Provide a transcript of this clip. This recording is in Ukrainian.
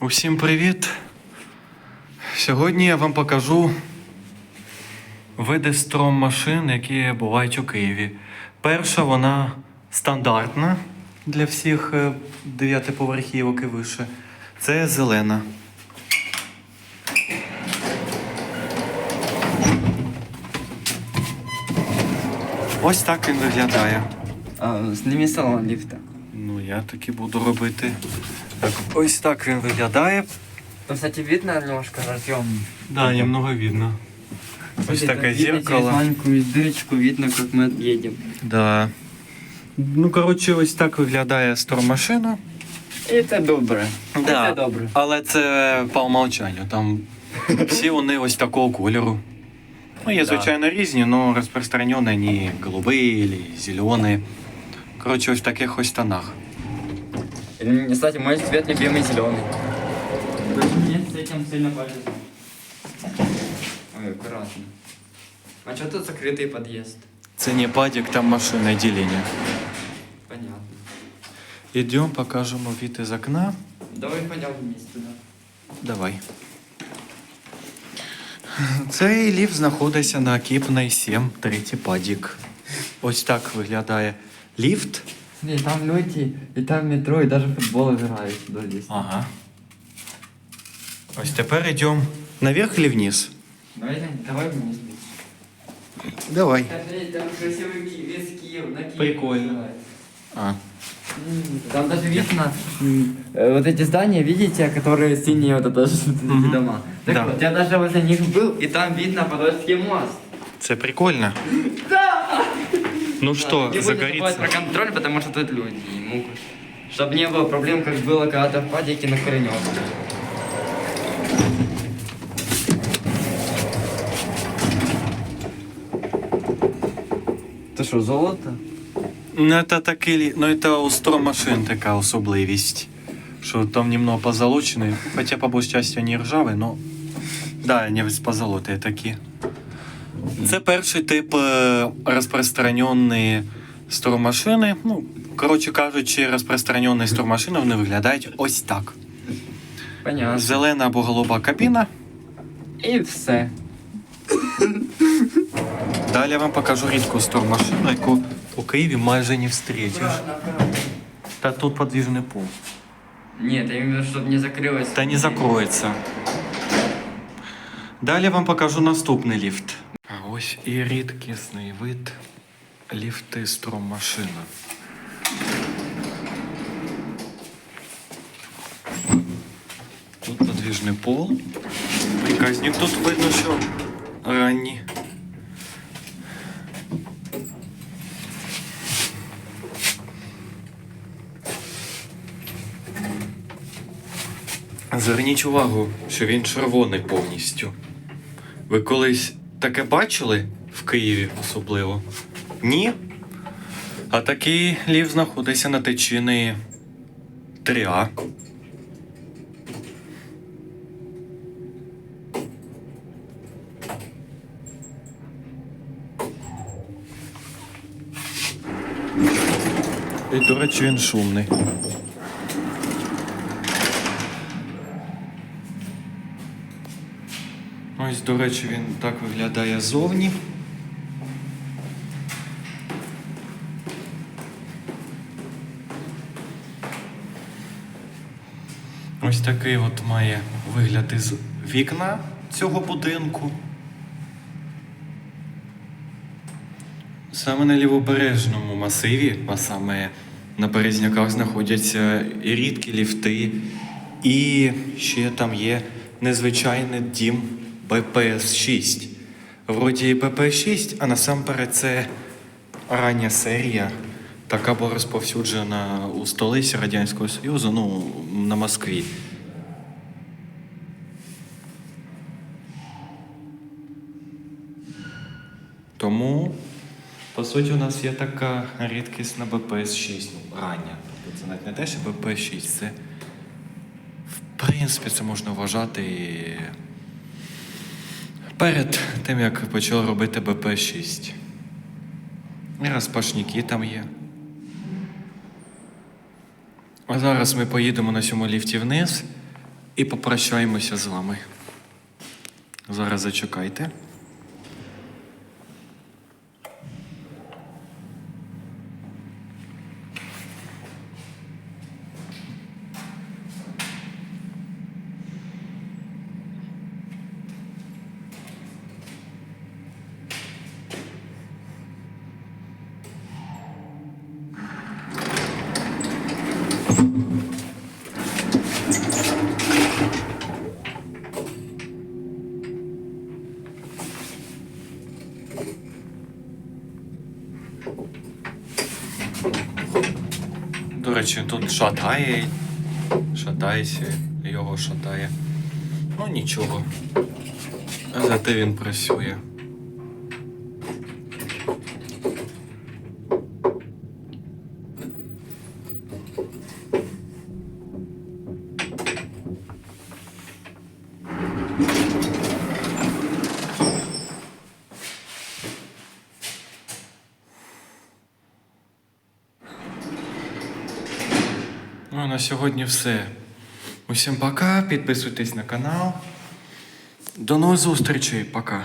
Усім привіт! Сьогодні я вам покажу види стром машин, які бувають у Києві. Перша вона стандартна для всіх е, дев'ятиповерхівок і вище. Це зелена. Ось так він виглядає. Сними салон лифта. Ну, я таки буду робити. Так, ось так він виглядає. Ну, кстати, видно немножко разъем. Да, немного видно. Ось Смотри, таке там видно через зеркало. маленькую дырочку видно, как мы отъедем. Да. Ну, коротше, ось так виглядає стормашина. Это добре. Да. Это добре. Але це по умолчанню. Там всі вони ось такого кольору. Ну, є, Да. звичайно, різні, але розпространені вони голубі, або зелені. Коротше, ось в таких ось тонах. Или, Кстати, мой цвет любимый зеленый. Мне с этим сильно повезло. Ой, аккуратно. А что тут закрытый подъезд? Це не падік, там машинне ділення. Понятно. Ідемо, покажемо від із окна. Давай пойдем вместе туда. Давай. Цей ліфт знаходиться на Кіпnej 7, третій падік. Ось так виглядає ліфт. Смотри, там люди, и там метро, и даже футбол играют туда здесь. Ага. Ось тепер йдемо наверх чи вниз? Давай, давай вместе. Давай. Там красивый весь Киев, на Киев. Прикольно. называется. А. Там даже видно м, э, вот эти здания, видите, которые синие, вот это ж- эти дома. Так Да. вот, я даже возле них был, и там видно Подольский мост. Це прикольно. Да! Ну Не что, будем забывать загорится? про контроль, потому что тут люди и могут. Чтобы не было проблем, как было когда-то в падике на Кореневке. Это что, золото? Ну, це такий, лі- ну, це у стромашин така особливість. Що там немного позолочений, хоча по большей части вони ржаві, но да, не позолоті такі. Це перший тип е, розпространеної стормашини. Ну, коротше кажучи, розпространені стормашини вони виглядають ось так. Понятно. Зелена або голуба кабіна. И все. Далі я вам покажу рідку стормашину, яку у Києві майже не встретиш. Та тут подвижний пол. Я имею в виду, чтобы не закрылось. Та не закроється. Далі вам покажу наступний ліфт. Ось і рідкісний вид ліфти стромашина. Тут подвижний пол. Приказник тут видно, що ранній. Зверніть увагу, що він червоний повністю. Ви колись таке бачили в Києві особливо? Ні? А такий лів знаходиться на течіни 3А. І, до речі, він шумний. Ось, до речі, він так виглядає зовні. Ось такий от має вигляд із вікна цього будинку. Саме на лівобережному масиві, а саме на Березняках, знаходяться і рідкі ліфти, і ще там є незвичайний дім БПС-6. Вроді БПС-6, а насамперед це рання серія, така була розповсюджена у столиці Радянського Союзу, ну, на Москві. Тому, по суті, у нас є така рідкісна БПС-6, ну, рання. Тобто це навіть не те, що БПС-6, це в принципі це можна вважати перед тим, як почали робити БП-6. І розпашники там є. А зараз ми поїдемо на цьому ліфті вниз і попрощаємося з вами. Зараз зачекайте. Речі, тут шатає, шатається, його шатає. Ну нічого. Зате він працює. Ну, на сьогодні все. Усім пока, підписуйтесь на канал. До нових зустрічей, пока.